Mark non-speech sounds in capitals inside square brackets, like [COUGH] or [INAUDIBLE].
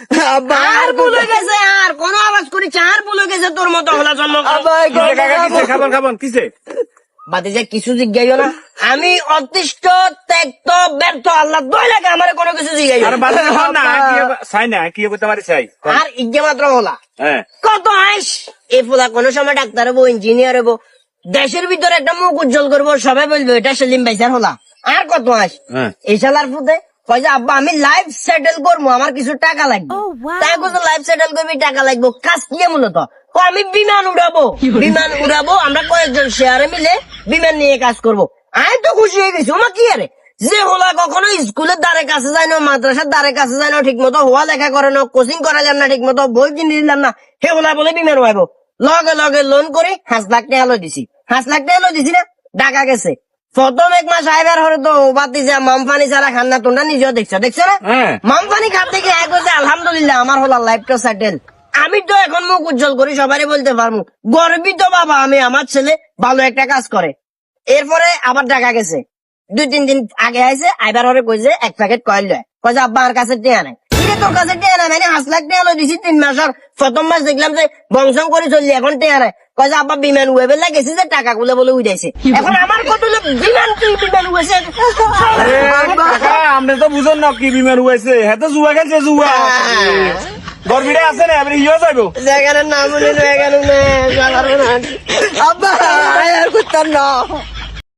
[LAUGHS] আব্বা আর ভুল গেছে আর কোন আওয়াজ করিস আর ভুল গেছে তোর মতো হলা জন্ম আব্বা কিসে কিসে? খাবার খাবেন কিসে? বাদে যে কিছু না। আমি অতিষ্ঠ ত্যক্ত ব্যর্থ আল্লাহ দই লাগে আমার কোনো কিছু বাজার না কি চাই না কি করতে পারি চাই আর ইজ্ঞে মাত্র হলা। হ্যাঁ। কত আইস? এই ফুলা কোন সময় ডাক্তার হব ইঞ্জিনিয়ার হব দেশের ভিতরে একটা মুখ উজ্জ্বল করব সবাই বলবে এটা সেলিম ভাইসার হলা। আর কত আইস? হ্যাঁ। এই শালার ফুতে কয় যে আব্বা আমি লাইফ সেটেল করব আমার কিছু টাকা লাগবে। তাই বলতো লাইফ সেটেল করবি টাকা লাগবে। কাজ নিয়ে মূলত? আমি বিমান উড়াবো। বিমান উড়াবো আমরা কয়েকজন শেয়ারে মিলে বিমান নিয়ে কাজ করব। আমি তো খুশি হয়ে গেছি ওমা কি আরে? যে হোলা কখনো স্কুলের দ্বারে কাছে যায় না মাদ্রাসার দ্বারে কাছে যায় না ঠিক মতো হওয়া লেখা করে না কোচিং করা যান না ঠিক মতো বই কিনে দিলাম না হে হোলা বলে বিমান উড়াইবো লগে লগে লোন করে পাঁচ লাখ টাকা দিছি। পাঁচ লাখ টাকা দিছি না টাকা গেছে। প্রথম এক মাস আইবার হরে তো বাতি যা মামফানি ছাড়া খান না তোমরা নিজেও দেখছ দেখছ না? হ্যাঁ। এক বলছে আলহামদুলিল্লাহ আমার হলো লাইফটা সেটেল আমি তো এখন মুখ উজ্জ্বল করি সবারই বলতে পারব গর্বিত বাবা আমি আমার ছেলে ভালো একটা কাজ করে। এরপরে আবার টাকা গেছে। দুই তিন দিন আগে আইছে আইবার হরে কইছে এক প্যাকেট কয়েল লয়। কয় যে আব্বা আমার কাছে টেয়া নাই কিরে তোর কাছে টেয়া নাই মানে হাঁস লাখ টেয়া দিছি তিন মাসের প্রথম মাস দেখলাম যে বংশং করে চললি এখন টেয়া নাই কয় আব্বা বিমান উড়ে লাগেছে যে টাকা গুলো বলে উড়াইছে এখন আমার কত বিমান তুই বিমান উড়েছে কাকা তো বুঝেন না কি বিমান হয়েছে হ্যাঁ তো জুয়া খেলছে জুয়া গরমিটা আছে না? আপনি ইয়ে যাইবো। জায়গাটার নাম বলে জায়গার আব্বা আর করতাম না